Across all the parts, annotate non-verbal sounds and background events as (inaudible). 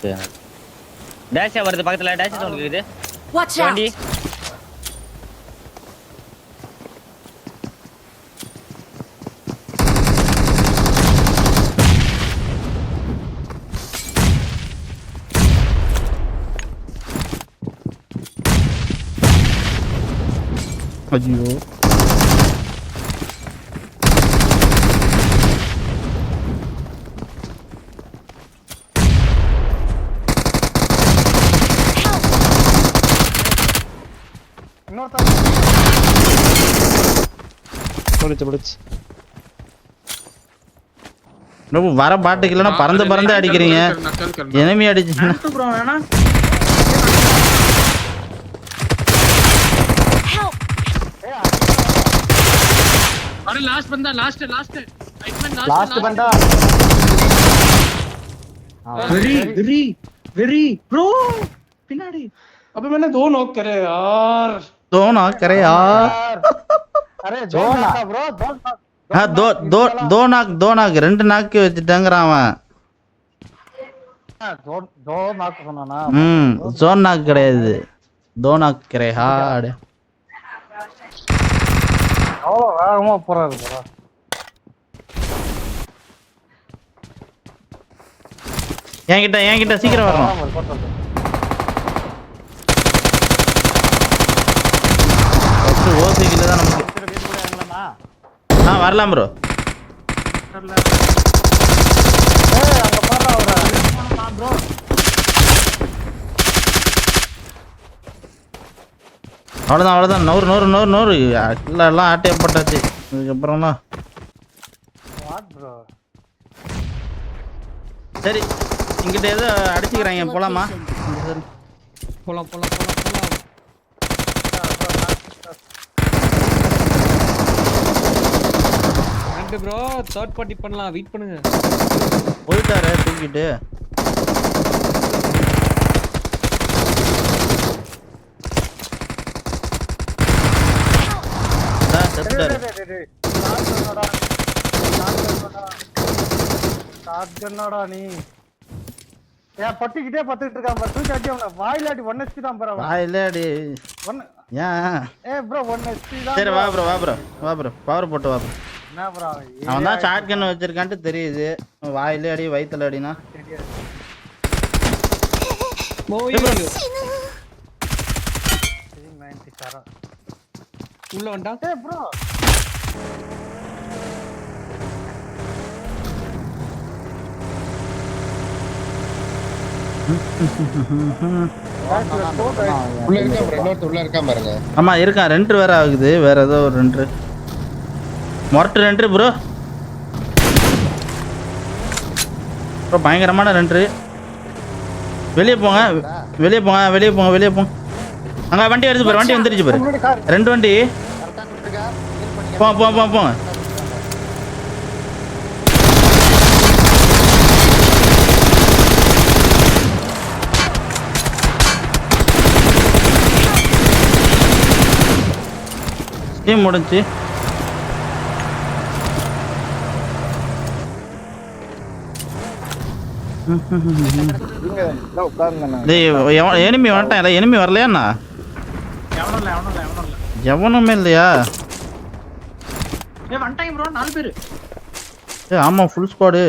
Okay டேஷா வருது பக்கத்துல dash உங்களுக்கு இருக்குது. Watch out! வண்டி ஐயோ. முடிச்சு முடிச்சு ரொம்ப வர பாட்டுக்கு இல்லைன்னா பறந்து பறந்து அடிக்கிறீங்க enemy அடிச்சு ப்ரோ வேணா Help! अरे लास्ट बंदा लास्ट है लास्ट है राइट लास्ट लास्ट बंदा வெரி வெரி வெரி ப்ரோ பின்னாடி अबे मैंने दो नॉक करे यार தோணா கரையா अरे दो नाका ब्रो दो ரெண்டு நாக்கு வச்சுட்டாங்கிறான் அவன். ம் நாக்கு கிடையாது. தோ நாக்கு என்கிட்ட என்கிட்ட சீக்கிரம் வரணும். ஆ வரலாம் ப்ரோ அவ்வளோதான் அவ்வளோதான் நூறு நூறு நூறு நூறு. இல்லை எல்லாம் ஆட்டையை போட்டாச்சு. இதுக்கப்புறம்லாம் சரி இங்கிட்ட ஏதோ அடிச்சுக்கிறாங்க. போலாமா? போலாம் போலாம் போலாம். ரெண்டு ப்ரோ தேர்ட் பார்ட்டி பண்ணலாம். வெயிட் பண்ணுங்க. போயிட்டாரு தூக்கிட்டு. என்னடா நீ. ஏன் பட்டிக்கிட்டே பத்துக்கிட்டு இருக்கான் பாரு. தூக்கி அடி அவனை வாயில அடி ஒன் ஹெச்பி தான் ப்ரோ. வாயிலே அடி ஒன் ஏன் ஏ ப்ரோ ஒன் ஹெச்பி தான் சரி வா ப்ரோ வா ப்ரோ வா ப்ரோ பவர் போட்டு வா ப்ரோ அவன் தான் ஷார்ட் கன் வச்சிருக்கான்ட்டு தெரியுது. வாயிலே அடி வயித்துல அடினா. உள்ள வந்தா ஏ ப்ரோ உள்ள இருக்கா பாருங்க இன்னொருத்தர் உள்ள இருக்கா பாருங்க. ஆமா இருக்கான். ரெண்டு வேற ஆகுது. வேற ஏதோ ஒரு ரெண்டு. மொரட்டு ரெண்டு ப்ரோ ப்ரோ பயங்கரமான ரெண்டு. வெளியே போங்க. வெளியே போங்க. வெளியே போங்க. வெளியே போங்க. அங்க வண்டி வருது பாரு. வண்டி வந்துருச்சு பாரு. ரெண்டு வண்டி. போங்க போங்க போங்க போங்க. முடிஞ்சு. எனிமி வந்துட்டான் இல்லை எனிமி வரலையாண்ணா எவனும் இல்ல எவனும் இல்ல எவனும் இல்ல எவனுமே இல்லையா ஏ வந்துட்டாங்க ப்ரோ நாலு பேரு. ஏ ஆமாம் ஃபுல் ஸ்குவாடு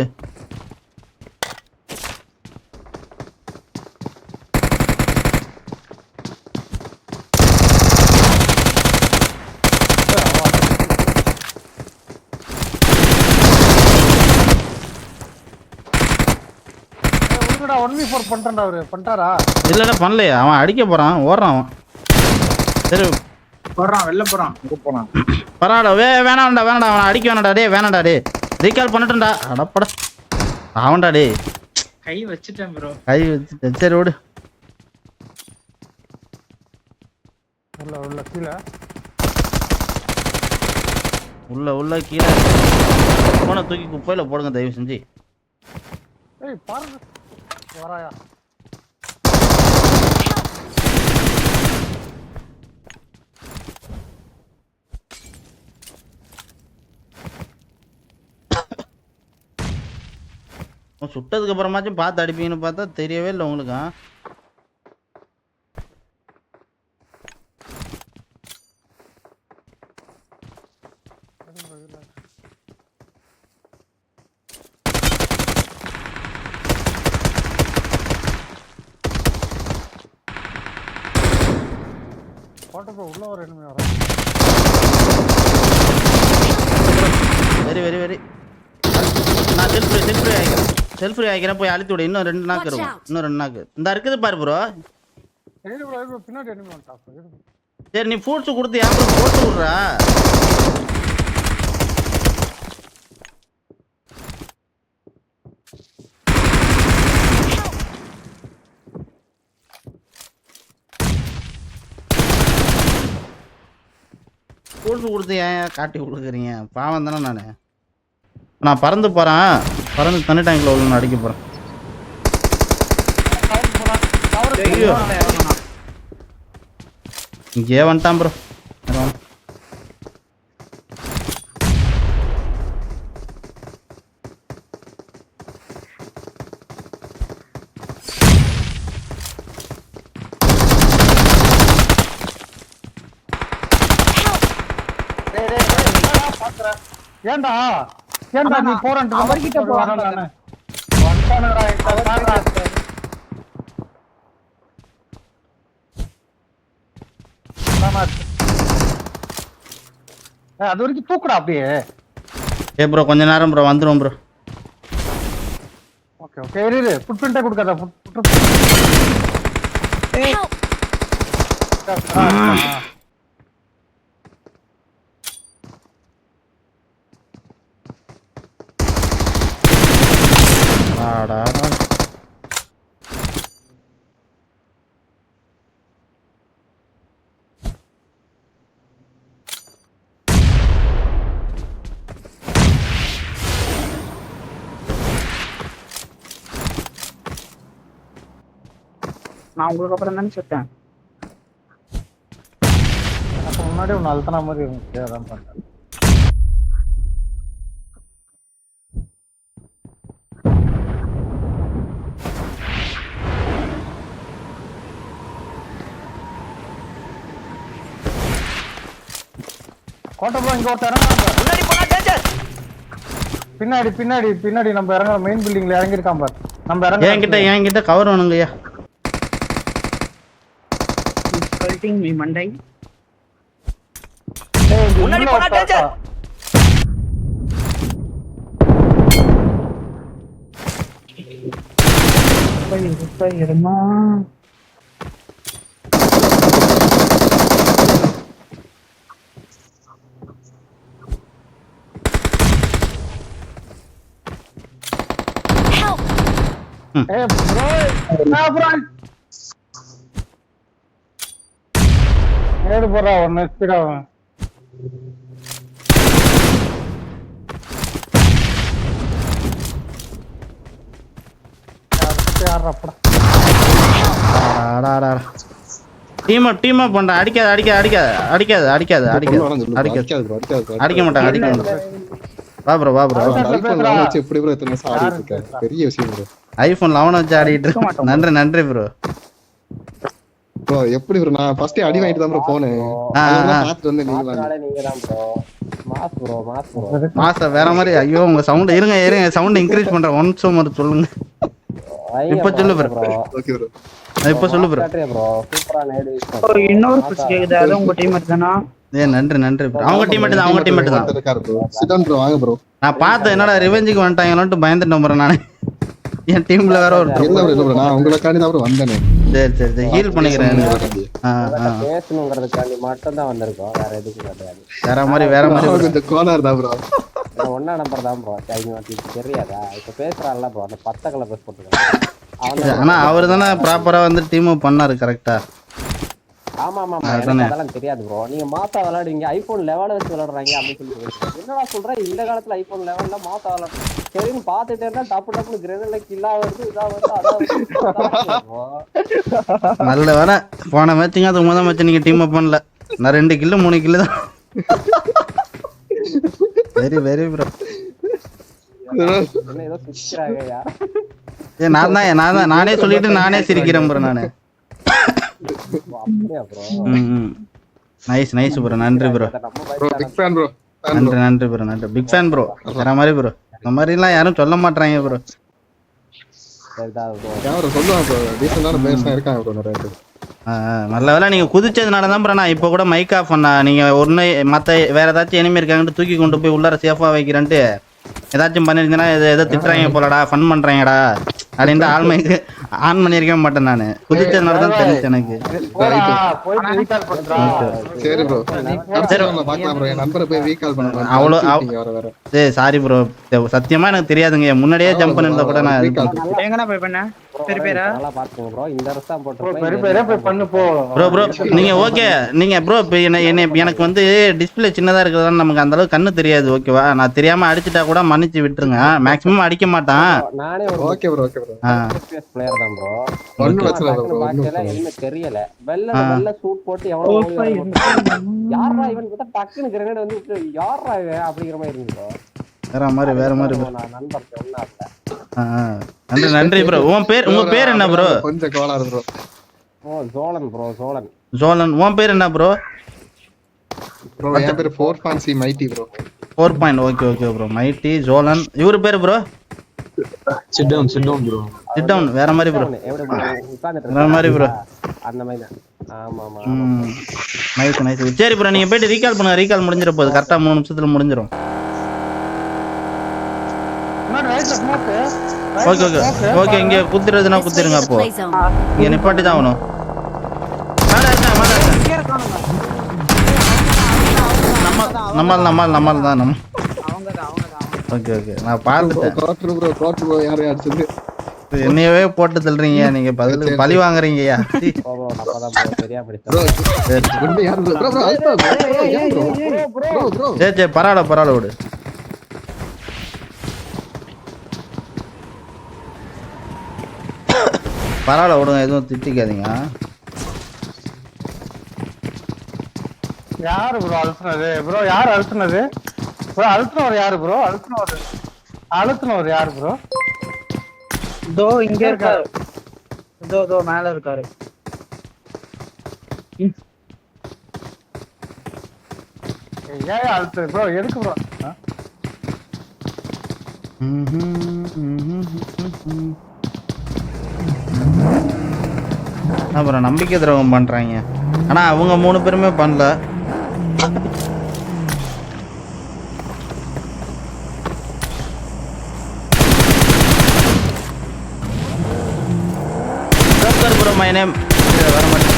வி ஃபோர் பண்ணிட்டான்டா அவரு? பண்ணிட்டாரா இல்லைடா பண்ணலையா. அவன் அடிக்க போகிறான் ஓடுறான் அவன். சரி. போடுறான் வெளில போறான். போனான் பரவாயில்ல. வே வேணாம்டா வேணாம்டா. அவனை அடிக்க வேணாம்டா டே வேணாம்டா டே ரீகால் பண்ணட்டும்டா. அடப்படா அவன்டா டே கை வச்சுட்டேன் ப்ரோ கை வச்சுட்டேன். சரி விடு உள்ள உள்ள கீழே. உள்ள உள்ள கீழே. போனை தூக்கி குப்பையில் போடுங்க தயவு செஞ்சு. ஏய் பாருங்க. வராயா சுட்டதுக்கு அப்புறமாச்சும் பார்த்து அடிப்பீங்கன்னு பார்த்தா தெரியவே இல்லை உங்களுக்கு ஆ? போட்டோ ப்ரோ உள்ள ஒரு enemy வரான் வெரி வெரி நான் செல்ஃப் ஃப்ரீ செல்ஃப் ஃப்ரீ ஆகிக்கிறேன். செல்ஃப் ஃப்ரீ ஆகிக்கிறேன். போய் அழுத்தி விடு. இன்னும் ரெண்டு நாக்கு இருக்கும். இன்னும் ரெண்டு நாக்கு இந்த இருக்குது பாரு ப்ரோ. சரி நீ ஃப்ரூட்ஸ் கொடுத்து bro போட்டு விட்றா? ஃப்ரூட்ஸ் கொடுத்து ஏன் காட்டி கொடுக்குறீங்க? பாவம் தானே நான். நான் பறந்து போகிறேன் பறந்து தண்ணி டேங்கில் உள்ள அடிக்க போகிறேன் இங்கே வந்துட்டான் ப்ரோ ஏண்டா? ஏன்டா நீ போறேன்ட்டு அவர்கிட்ட போறான் பாருடா. ஆமா. ஏய், அது வரைக்கும் தூக்குடா அப்படியே. ஏ ப்ரோ கொஞ்ச நேரம் ப்ரோ வந்துடும் ப்ரோ ஓகே ஓகே. இரு இரு. ஃபுட் பிரிண்டே கொடுக்காத ஃபுட் Help! நான் உங்களுக்கு அப்புறம் தானே சுட்டேன் எனக்கு முன்னாடி ஒன்று அழுத்தின மாதிரி இருந்துச்சு அதான் இங்க ஒருத்தர் பாரு. பின்னாடி பின்னாடி பின்னாடி நம்ம இறங்குற மெயின் பில்டிங்ல இறங்கிருக்கான் பாரு. நம்ம இறங்க என்கிட்ட என்கிட்ட கவர் வேணுங்கய்யா. சொல்லிட்டீங்க நீ மண்டை முன்னாடி போனா டேஞ்சர் போய் போய் இருமா Help! ஏய் ப்ரோ என்ன ப்ரோ ஏடு போறா ஒன்னு ஸ்பீடா யாரப்படா டீம் அப் டீம் அப் பண்றேன் அடிக்காத அடிக்காத அடிக்காத அடிக்காத அடிக்காத அடிக்காத அடிக்காத. அடிக்க மாட்டாங்க அடிக்க மாட்டாங்க. வா ப்ரோ வா ப்ரோ எப்படி இருக்கேன் பெரிய விஷயம் ப்ரோ ஐஃபோன் லெவன் வச்சு ஆடிட்டு. நன்றி நன்றி ப்ரோ ப்ரோ எப்படி ப்ரோ நான் ஃபர்ஸ்ட் அடி வாங்கிட்டு தான் ப்ரோ போனேன். பார்த்துட்டு வந்து நீங்க தான் bro mass bro mass bro வேற மாதிரி ஐயோ உங்க சவுண்ட் இருங்க இருங்க சவுண்ட் இன்க்ரீஸ் பண்றேன் ஒன் சோ மாதிரி சொல்லுங்க. இப்ப சொல்லு bro. ஓகே ப்ரோ இப்ப சொல்லு ப்ரோ ப்ரோ சூப்பரா நேடு இன்னொரு புடிச்சு கேக்குது. அது உங்க டீம் தானா? ஏ நன்றி நன்றி ப்ரோ அவங்க டீம் தான் அவங்க டீம் தான். இருக்காரு ப்ரோ சிடன் ப்ரோ வாங்க ப்ரோ நான் பார்த்தேன் என்னடா ரிவெஞ்சுக்கு வந்துட்டாங்களோன்ட்டு பயந்துட்டேன் ப்ரோ நானு. என் டீம்ல வேற ஒரு இல்ல ப்ரோ இல்ல ப்ரோ நான் உங்களுக்காண்டி தான் ப்ரோ வந்தேனே. சரி சரி சரி. ஹீல் பண்ணிக்கிறேன். பேசணுங்கிறதுக்காண்டி மட்டும் தான் வந்திருக்கோம். வேற எதுக்கும் கிடையாது. வேற மாதிரி வேற மாதிரி. கொஞ்சம் கோலார் தான் ப்ரோ ஒன்னா நம்பர் தான் ப்ரோ தெரியாதா? இப்ப பேசுறான்ல ப்ரோ அந்த பத்த கலர் பேச போட்டுருக்கேன் ஆனா அவர் தானே ப்ராப்பரா வந்து டீம் பண்ணாரு கரெக்டா ஆமா ஆமா அதெல்லாம் தெரியாது ப்ரோ நீங்க மாசா விளையாடுவீங்க ஐபோன் லெவல வச்சு விளையாடுறாங்க அப்படின்னு சொல்லி என்னடா சொல்ற? இந்த காலத்துல ஐபோன் லெவல்ல மாசா விளையாடு சரின்னு பாத்துட்டே இருந்தா டப்பு டப்புனு கிரேனட்ல கில்லா வருது இதா வருது. நல்ல வேற போன மேட்சிங்க அது முதல் மேட்ச் நீங்க டீம் அப் பண்ணல. நான் ரெண்டு கில்லு மூணு கில்லு தான். வெரி வெரி ப்ரோ ஏதோ ஏ நான் தான் நான் தான். நானே சொல்லிட்டு நானே சிரிக்கிறேன் ப்ரோ நான். நைஸ் நைஸ் ப்ரோ நன்றி ப்ரோ நன்றி நன்றி ப்ரோ நன்றி. பிக் ஃபேன் ப்ரோ வேற மாதிரி ப்ரோ இந்த மாதிரிலாம் யாரும் சொல்ல மாட்றாங்க ப்ரோ. நல்ல வேலை நீங்க குதிச்சதுனால தான் ப்ரோ நான் இப்போ கூட மைக் ஆஃப் பண்ணா. நீங்க ஒன்று மற்ற வேற ஏதாச்சும் எனிமி இருக்காங்கன்னு தூக்கி கொண்டு போய் உள்ளார சேஃபா வைக்கிறேன்ட்டு ஏதாச்சும் பண்ணிருந்தீங்கன்னா இது ஏதோ திட்டுறாங்க போலடா ஃபன் பண்றாங்கடா. அப்படின்னு ஆள்மைக்கு ஆன் பண்ணியிருக்க மாட்டேன் நான். குதிச்சதுனால தான் தெரிஞ்சு எனக்கு. சரி ப்ரோ அவ்வளோ- சரி சாரி ப்ரோ சத்தியமா எனக்கு தெரியாதுங்க. முன்னாடியே ஜம்ப் பண்ணிருந்தா கூட நான் நல்லா ப்ரோ இந்த அரசு தான் நீங்க ஓகே நீங்க ப்ரோ இப்போ என்ன என்ன எனக்கு வந்து டிஸ்பிளே சின்னதா இருக்கிறதா நமக்கு அந்த அளவுக்கு கண்ணு தெரியாது ஓகேவா நான் தெரியாம அடிச்சிட்டா கூட மன்னிச்சு விட்டுருங்க. மேக்ஸிமம் அடிக்க மாட்டான். நானே okay bro okay bro. Player தான் ப்ரோ ப்ரோ தெரியல. ஆ. வெள்ள சூட் போட்டு எவ்வளவு ஓடி வரான். யார்ரா இவன் பார்த்தா டக்குன்னு கிரனேட் வந்து விட்டு, யார்ரா இவன்? அப்படிங்கிற மாதிரி இருந்து ப்ரோ வேற மாதிரி வேற மாதிரி. நன்றி நன்றி ப்ரோ உன் பேர் உங்க பேர் என்ன ப்ரோ கொஞ்சம் கோளாறு ப்ரோ ஓ சோழன் ப்ரோ சோழன். ஜோலன் உன் பேர் என்ன ப்ரோ ப்ரோ என் பேர் four mighty bro four point okay okay bro mighty ஜோலன் இவரு பேர் bro sit down bro sit down வேற மாதிரி ப்ரோ வேற மாதிரி bro. இருக்காங்களா? அந்த மாதிரி தான். ஆமா ஆமா நைஸ் நைஸ் சரி ப்ரோ நீங்க போயிட்டு ரீகால் பண்ணுங்க. ரீகால் முடிஞ்சிட போகுது. கரெக்டா மூணு நிமிஷத்துல ஸ்மோக் ஓகே ஓகே ஓகே இங்க குத்துறதுன்னா குத்திருங்க அப்போ. இங்க நிப்பாட்டி தான் ஆகணும். நம்மால் நம்மால் நம்மால் தான் நம்ம. ஓகே ஓகே நான் பார்த்துட்டேன். என்னையவே போட்டு தள்ளுறீங்க. நீங்க பதில் பழி வாங்குறீங்கய்யா. (laughs) சீ. ப்ரோ ப்ரோ நம்ம தான் ப்ரோ சரியா பிடிச்சோம் ப்ரோ குண்டு யார் bro bro bro alpha bro ஏன் ப்ரோ ப்ரோ ப்ரோ சரி சரி பரவாயில்ல பரவாயில்ல விடு பரவாயில்ல விடுங்க எதுவும் திட்டிக்காதீங்க. யாரு ப்ரோ அழுத்துனது? ப்ரோ யார் அழுத்துனது? ப்ரோ அழுத்துனவர் யாரு ப்ரோ அழுத்துனவர் அழுத்துனவர் யாரு ப்ரோ இதோ இங்க இருக்காரு. இதோ இதோ மேல இருக்காரு. ஏன் அழுத்து ப்ரோ எதுக்கு ப்ரோ அப்புறம் நம்பிக்கை துரோகம் பண்றாங்க. ஆனா அவங்க மூணு பேருமே பண்ணல. ஜோக்கர் ப்ரோ மை நேம் வர மாட்டேன்.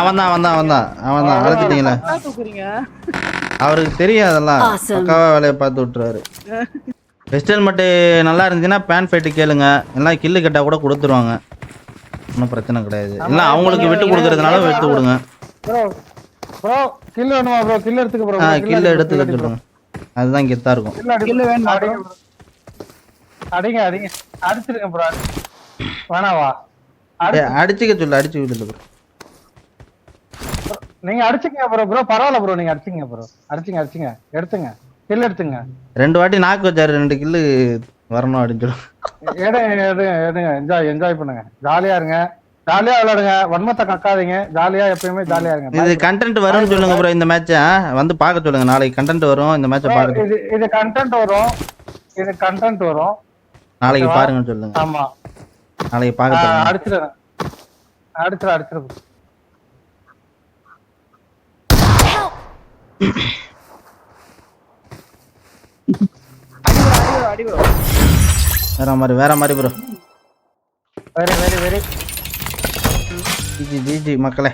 அவன் தான் அவன் தான் அவன் தான் அவன் தான் அழைச்சிட்டீங்களா? தூக்குறீங்க. அவருக்கு தெரியும் அதெல்லாம். பக்காவா வேலையை பார்த்து விட்டுருவாரு. வெஸ்டர்ன் மட்டு நல்லா இருந்துச்சுன்னா பேன் ஃபைட்டு கேளுங்க. எல்லாம் கில்லு கேட்டால் கூட கொடுத்துருவாங்க. ஒன்றும் பிரச்சனை கிடையாது. இல்லை அவங்களுக்கு விட்டு கொடுக்கறதுனால விட்டு கொடுங்க. ப்ரோ ப்ரோ கில் வேணுமா ப்ரோ கில் எடுத்துக்க ப்ரோ ஆ கில்லு எடுத்துக்க சொல்லுங்க அதுதான் கெத்தாக இருக்கும். கில் வேணுமா அடிங்க அடிங்க அடிச்சிருங்க ப்ரோ வேணாவா? ஏய், அடிச்சுக்க சொல்லு அடிச்சு விடுல bro. நீங்க அடிச்சுங்க ப்ரோ ப்ரோ பரவாயில்ல ப்ரோ நீங்க அடிச்சுங்க ப்ரோ அடிச்சுங்க அடிச்சுங்க. எடுத்துங்க. கில் எடுத்துங்க. ரெண்டு வாட்டி நாக்கு வச்சாரு ரெண்டு கில்லு வரணும் அப்படின்னு சொல்லு எடுங்க எடுங்க என்ஜாய் என்ஜாய் பண்ணுங்க. ஜாலியா இருங்க. ஜாலியா விளையாடுங்க. வன்மத்தை கக்காதீங்க. ஜாலியா எப்பயுமே ஜாலியா இருங்க. இது கண்டென்ட் வரும்னு சொல்லுங்க ப்ரோ இந்த மேட்சை வந்து பார்க்க சொல்லுங்க நாளைக்கு கண்டென்ட் வரும் இந்த மேட்சை பார்க்க. இது இது கண்டென்ட் வரும். இது கண்டென்ட் வரும். நாளைக்கு? பாருங்கன்னு சொல்லுங்க. ஆமா. நாளைக்கு பார்க்க சொல்லுங்க. அடிச்சிடுறேன். அடிச்சிடு அடிச்சிடு. வேற மாதிரி வேற மாதிரி bro very very very GG GG மக்களே